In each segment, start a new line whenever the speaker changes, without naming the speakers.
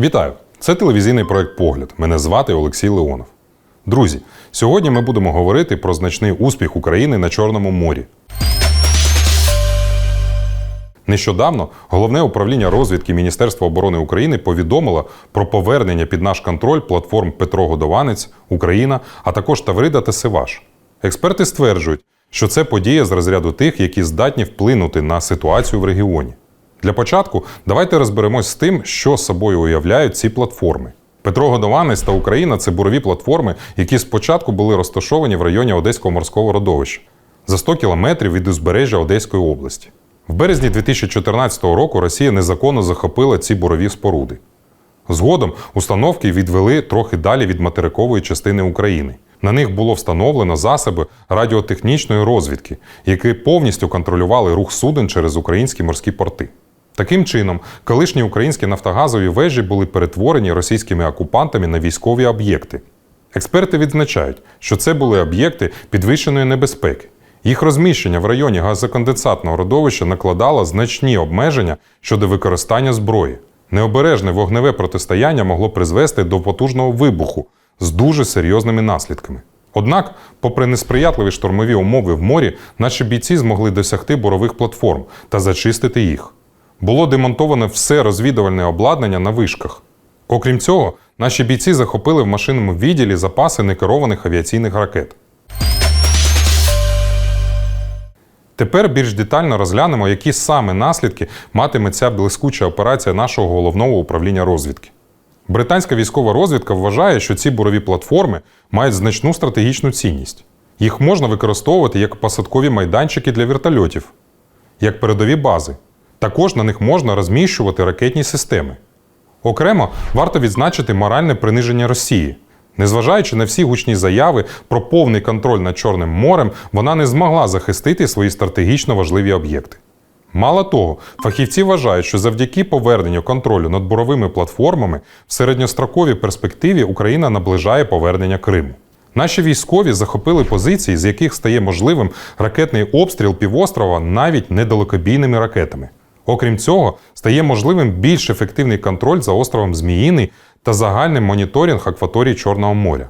Вітаю! Це телевізійний проект Погляд. Мене звати Олексій Леонов. Друзі, сьогодні ми будемо говорити про значний успіх України на Чорному морі. Нещодавно головне управління розвідки Міністерства оборони України повідомило про повернення під наш контроль платформ Петро Годованець, Україна, а також Таврида та Севаш. Експерти стверджують, що це подія з розряду тих, які здатні вплинути на ситуацію в регіоні. Для початку давайте розберемось з тим, що собою уявляють ці платформи. Петро Годованець та Україна це бурові платформи, які спочатку були розташовані в районі Одеського морського родовища за 100 кілометрів від узбережжя Одеської області. В березні 2014 року Росія незаконно захопила ці бурові споруди. Згодом установки відвели трохи далі від материкової частини України. На них було встановлено засоби радіотехнічної розвідки, які повністю контролювали рух суден через українські морські порти. Таким чином, колишні українські нафтогазові вежі були перетворені російськими окупантами на військові об'єкти. Експерти відзначають, що це були об'єкти підвищеної небезпеки. Їх розміщення в районі газоконденсатного родовища накладало значні обмеження щодо використання зброї. Необережне вогневе протистояння могло призвести до потужного вибуху з дуже серйозними наслідками. Однак, попри несприятливі штормові умови в морі, наші бійці змогли досягти бурових платформ та зачистити їх. Було демонтовано все розвідувальне обладнання на вишках. Окрім цього, наші бійці захопили в машинному відділі запаси некерованих авіаційних ракет. Тепер більш детально розглянемо, які саме наслідки матиме ця блискуча операція нашого головного управління розвідки. Британська військова розвідка вважає, що ці бурові платформи мають значну стратегічну цінність. Їх можна використовувати як посадкові майданчики для вертольотів, як передові бази. Також на них можна розміщувати ракетні системи. Окремо варто відзначити моральне приниження Росії. Незважаючи на всі гучні заяви про повний контроль над Чорним морем, вона не змогла захистити свої стратегічно важливі об'єкти. Мало того, фахівці вважають, що завдяки поверненню контролю над буровими платформами в середньостроковій перспективі Україна наближає повернення Криму. Наші військові захопили позиції, з яких стає можливим ракетний обстріл півострова навіть недалекобійними ракетами. Окрім цього, стає можливим більш ефективний контроль за островом Зміїний та загальний моніторинг акваторії Чорного моря.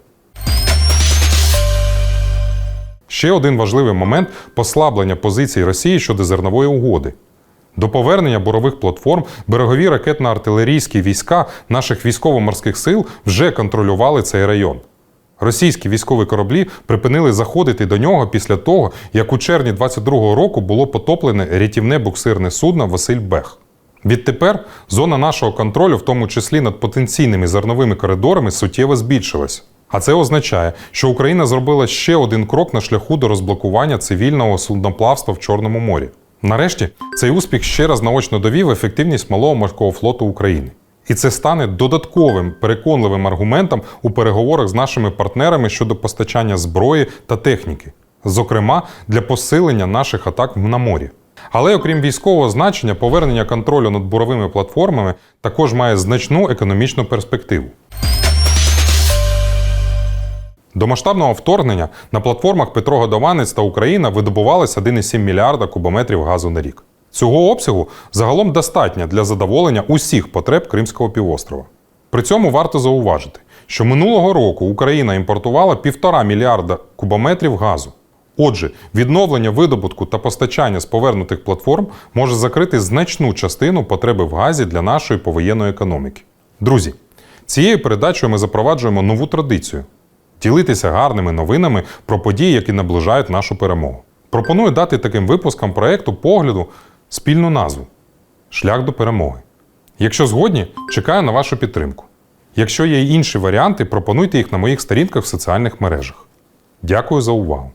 Ще один важливий момент послаблення позицій Росії щодо зернової угоди. До повернення бурових платформ берегові ракетно-артилерійські війська наших військово-морських сил вже контролювали цей район. Російські військові кораблі припинили заходити до нього після того, як у червні 22-го року було потоплене рятівне буксирне судно Василь Бех. Відтепер зона нашого контролю, в тому числі над потенційними зерновими коридорами, суттєво збільшилась. А це означає, що Україна зробила ще один крок на шляху до розблокування цивільного судноплавства в Чорному морі. Нарешті цей успіх ще раз наочно довів ефективність малого морського флоту України. І це стане додатковим переконливим аргументом у переговорах з нашими партнерами щодо постачання зброї та техніки, зокрема для посилення наших атак на морі. Але окрім військового значення, повернення контролю над буровими платформами також має значну економічну перспективу. До масштабного вторгнення на платформах Петро Годованець та Україна видобувалось 1,7 мільярда кубометрів газу на рік. Цього обсягу загалом достатньо для задоволення усіх потреб Кримського півострова. При цьому варто зауважити, що минулого року Україна імпортувала півтора мільярда кубометрів газу. Отже, відновлення видобутку та постачання з повернутих платформ може закрити значну частину потреби в газі для нашої повоєнної економіки. Друзі, цією передачею ми запроваджуємо нову традицію ділитися гарними новинами про події, які наближають нашу перемогу. Пропоную дати таким випускам проєкту погляду спільну назву Шлях до перемоги. Якщо згодні, чекаю на вашу підтримку. Якщо є інші варіанти, пропонуйте їх на моїх сторінках в соціальних мережах. Дякую за увагу!